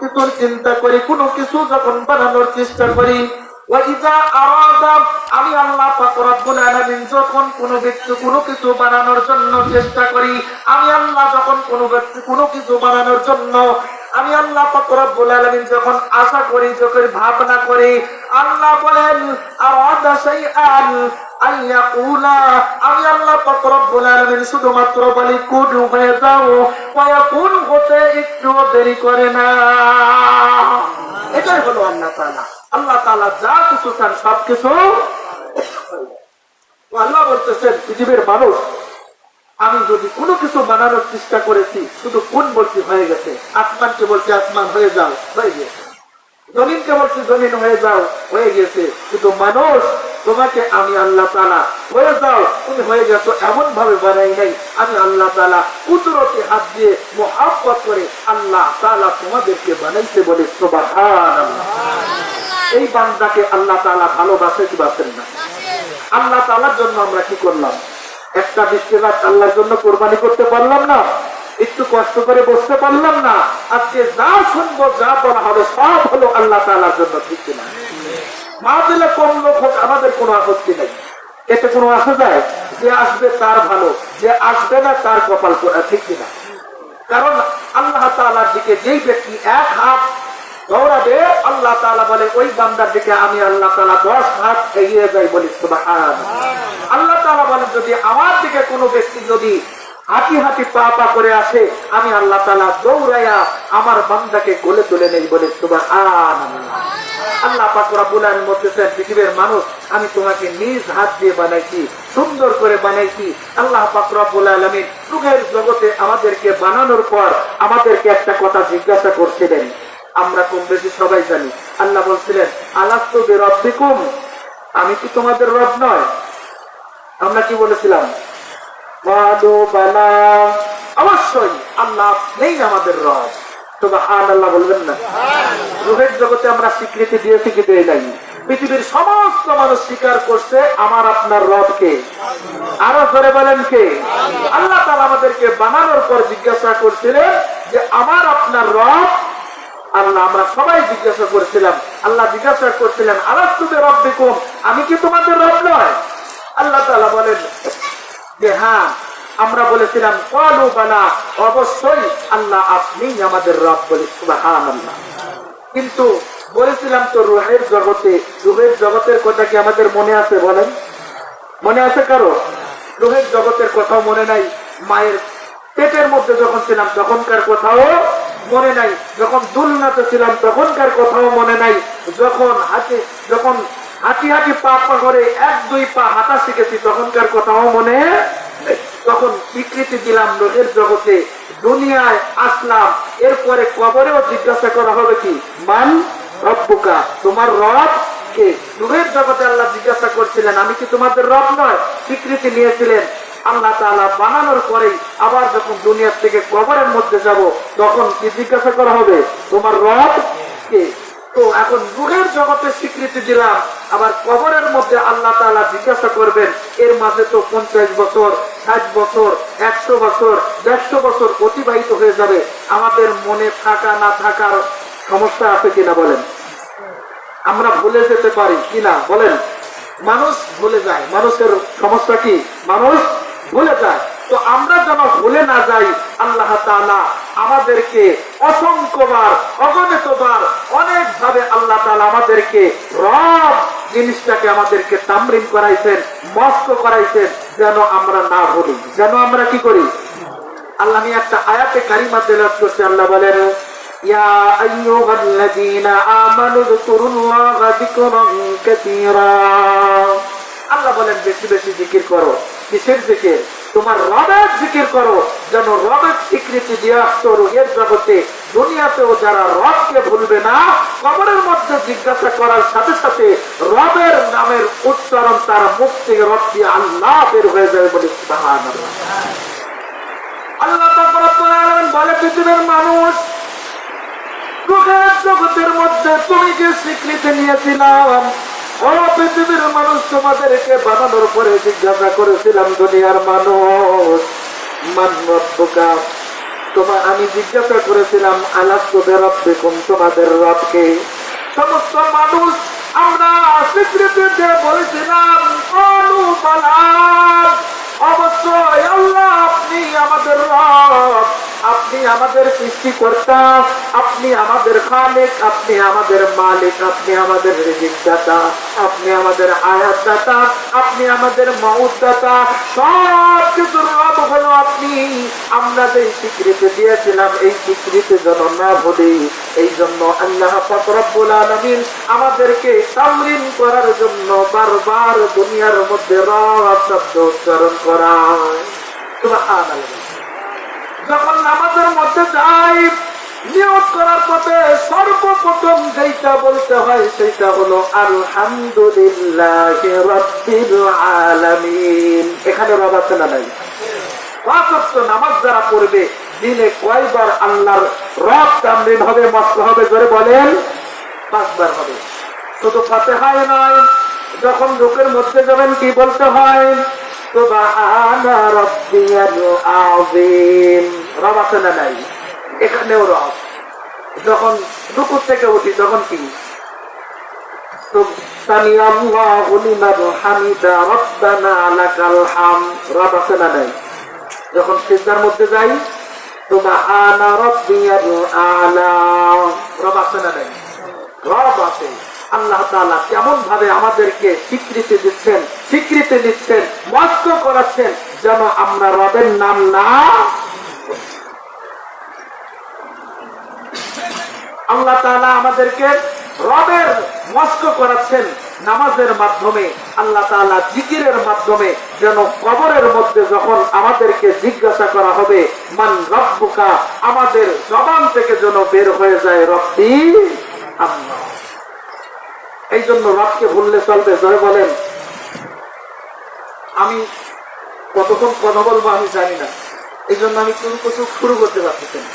কিছুর চিন্তা করি, কোনো কিছু যখন বানানোর চেষ্টা করি আমি আল্লাহ যখন কোনো ব্যক্তি কোনো কিছু বানানোর জন্য চেষ্টা করি, আমি আল্লাহ যখন কোনো ব্যক্তি কোনো কিছু বানানোর জন্য, আমি আল্লাহ রব্বুল যখন আশা করি যখন ভাবনা করি, আল্লাহ বলেন আইয়াকুলা আমি আল্লাহ দেরি করে না। এটাই হলো আল্লাহ আল্লাহ তাআলা যা কিছু চান, সবকিছু আল্লাহ বলতেছেন, পৃথিবীর মানুষ, আমি যদি কোনো কিছু বানানোর চেষ্টা করেছি, শুধু কোন বলছি, হয়ে গেছে। আসমানকে বলছি, আসমান, হয়ে যাও, হয়ে গেছে। জমিনকে বলছি, জমিন, হয়ে যাও, হয়ে গেছে। কিন্তু মানুষ তোমাকে আমি আল্লাহ তালা হয়ে যাও তুমি হয়ে গেছো এমন ভাবে বানাই নাই। আমি আল্লাহ তালা কুদরতি হাত দিয়ে মোহাব্বত করে আল্লাহ তালা তোমাদেরকে বানাইতে বলে সুবহান এই বান্দাকে আল্লাহ তালা ভালোবাসে কি বাসেন না? আল্লাহ তালার জন্য আমরা কি করলাম? একটা বৃষ্টিপাত আল্লাহর জন্য কোরবানি করতে পারলাম না একটু কষ্ট করে বসতে পারলাম না আজকে যা শুনব যা বলা হবে সব হলো আল্লাহ তালার জন্য ঠিক কিনা? আমাদের কোনো আপত্তি নেই। এতে কোনো আসা যায়? যে আসবে তার ভালো, যে আসবে না তার কপাল ঠিক কিনা? কারণ আল্লাহ তালার দিকে যেই ব্যক্তি এক হাত দৌড়াবে, আল্লাহ তালা বলে, ওই বান্দার দিকে আমি আল্লাহ তালা দশ হাত এগিয়ে যাই বলি আল্লাহ তালা বলে যদি আমার দিকে কোনো ব্যক্তি যদি হাঁটি হাঁটি পা পা করে আসে, আমি আল্লাহ তালা দৌড়াইয়া আমার বান্দাকে গলে তুলে নেই বলে সুবহান আল্লাহ পাকুরা বুলান বলতেছেন, পৃথিবীর মানুষ, আমি তোমাকে নিজ হাত দিয়ে বানাইছি, সুন্দর করে বানাইছি। আল্লাহ পাকুরা বুলালমিন রুগের জগতে আমাদেরকে বানানোর পর আমাদেরকে একটা কথা জিজ্ঞাসা করছিলেন। আমরা কম বেশি সবাই জানি। আল্লাহ বলছিলেন, আলাস্তু রব্বিকুম আমি কি তোমাদের রব নয়? আমরা কি বলেছিলাম? অবশ্যই, আল্লাহ নেই আমাদের রব। তবে আল্লাহ বলবেন না। রুহের জগতে আমরা স্বীকৃতি দিয়েছি কি দেয় নাই পৃথিবীর সমস্ত মানুষ স্বীকার করছে আমার আপনার রবকে আরও ধরে বলেন কে? আল্লাহ। তালা আমাদেরকে বানানোর পর জিজ্ঞাসা করছিলেন যে আমার আপনার রব? আল্লাহ আমরা সবাই জিজ্ঞাসা করছিলাম। আল্লাহ জিজ্ঞাসা করছিলেন আলাস্তুবে রব দেখুন আমি কি তোমাদের রব নয়? আল্লাহ তালা বলেন যে হ্যাঁ আমরা বলেছিলাম, কলু বালা, অবশ্যই আল্লাহ আপনি আমাদের রব বলে আল্লাহ কিন্তু বলেছিলাম তো রুহের জগতে, রুহের জগতের কথা কি আমাদের মনে আছে বলেন? মনে আছে কারও? রুহের জগতের কথাও মনে নাই, মায়ের পেটের মধ্যে যখন ছিলাম তখনকার কথাও মনে নাই, যখন দুলনাতে ছিলাম তখনকার কথাও মনে নাই, যখন হাতে, যখন হাঁটি হাঁটি পা পা করে এক দুই পা হাঁটা শিখেছি তখনকার কথাও মনে নেই। তখন স্বীকৃতি দিলাম লোকের জগতে, দুনিয়ায় আসলাম, এরপরে কবরেও জিজ্ঞাসা করা হবে কি? মান রব্বুকা, তোমার রব কে? নূরের জগতে আল্লাহ জিজ্ঞাসা করছিলেন, আমি কি তোমাদের রব নয়? স্বীকৃতি নিয়েছিলেন। আল্লাহ তাআলা বানানোর পরেই আবার যখন দুনিয়ার থেকে কবরের মধ্যে যাব, তখন কি জিজ্ঞাসা করা হবে? তোমার রব কে? তো এখন নূরের জগতে স্বীকৃতি দিলাম, আবার কবরের মধ্যে আল্লাহ তাআলা জিজ্ঞাসা করবেন, এর মাঝে তো পঞ্চাশ বছর ষাট বছর, একশো বছর, দেড়শো বছর অতিবাহিত হয়ে যাবে। আমাদের মনে থাকা, না থাকার সমস্যা আছে কিনা বলেন? আমরা ভুলে যেতে পারি কিনা বলেন? মানুষ ভুলে যায়। মানুষের সমস্যা কি? মানুষ ভুলে যায়। তো আমরা যেন ভুলে না যাই, আল্লাহ তাআলা আমাদেরকে অসংখ্যবার, অগণিতবার অনেক ভাবে আল্লাহ তাআলা আমাদেরকে রব জিনিসটাকে আমাদেরকে তামরিন করাইছেন মস্ত করাইছেন, যেন আমরা না ভুলি। যেন আমরা কি করি? আল্লাহ আমি একটা আয়াতে কারিমা তেলাওয়াত করছি, আল্লাহ বলেন আল্লাহ বলেন, বেশি বেশি জিকির করো, কিসের জিকির? তোমার রবের জিকির করো, যেন রবের স্বীকৃতি দিয়ে আসতো রুহের জগতে দুনিয়াতেও যারা রবকে ভুলবে না, কবরের মধ্যে জিজ্ঞাসা করার সাথে সাথে রবের নামের উচ্চারণ তার মুখ থেকে রব আল্লাহ বের হয়ে যাবে বলে আল্লাহ বলে, পৃথিবীর মানুষ জগতের মধ্যে তুমি যে স্বীকৃতি নিয়েছিলাম, ও পৃথিবীর মানুষ তোমাদেরকে বানানোর পরে জিজ্ঞাসা করেছিলাম, দুনিয়ার মানুষ, মান রব্বুকা তোমার আমি জিজ্ঞাসা করেছিলাম আলাস্ত দেখুন তোমাদের রবকে? সমস্ত মানুষ আমরা স্বীকৃতিতে বলেছিলাম অনুপালাম অবশ্যই আল্লাহ আপনি আমাদের রব আপনি আমাদের সৃষ্টিকর্তা, আপনি আমাদের খালেক, আপনি আমাদের মালিক, আপনি আমাদের রিজিক দাতা আপনি আমাদের আয়াত দাতা আপনি আমাদের মৌত দাতা সব কিছুর রব হলো আপনি। আমরা যে স্বীকৃতি দিয়েছিলাম, এই স্বীকৃতি যেন না ভুলি এই জন্য আল্লাহ পাক রব্বুল আলামিন আমাদেরকে তামরিন করার জন্য বারবার দুনিয়ার মধ্যে রব শব্দ উচ্চারণ করায়। সুবহানাল্লাহ। যখন নামাজের মধ্যে যাই নিয়োগ করার পথে সর্বপ্রথম যেটা বলতে হয় সেটা হলো, আলহামদুলিল্লাহ আলামিন। এখানে রব আছে না নাই? নামাজ যারা পড়বে, দিনে কয়বার আল্লাহর রব তামরিন হবে মস্ত হবে, জোরে বলেন, পাঁচবার হবে। শুধু ফাতেহায় নয়, যখন লোকের মধ্যে যাবেন কি বলতে হয়? সুবহানা রাব্বিয়াল আযীম। রব আছে নাই? এখানেও রব। যখন রুকুর থেকে উঠি, তখন কি? সামি আল্লাহু লিমান হামিদা, রব্বানা লাকাল হাম। রব আছে নাই? যখন সিজদার মধ্যে যাই, সুবহানা রাব্বিয়াল আলা। রব আছে নাই? রব আছে। আল্লাহ তাআলা কেমন ভাবে আমাদেরকে স্বীকৃতি দিচ্ছেন স্বীকৃতি দিচ্ছেন, মস্ত করাচ্ছেন যেন আমরা রবের নাম না আল্লাহ তাআলা আমাদেরকে রবের করাচ্ছেন নামাজের মাধ্যমে, আল্লাহ তাআলা জিকিরের মাধ্যমে যেন কবরের মধ্যে যখন আমাদেরকে জিজ্ঞাসা করা হবে, মান রব্বুকা, আমাদের জবান থেকে যেন বের হয়ে যায় রব্বি আল্লাহ। এই জন্য রবকে ভুললে চলবে, জয় বলেন। আমি কতক্ষণ কথা বলব আমি জানি না। এই জন্য আমি কোনো কিছু শুরু করতে পারতেছি না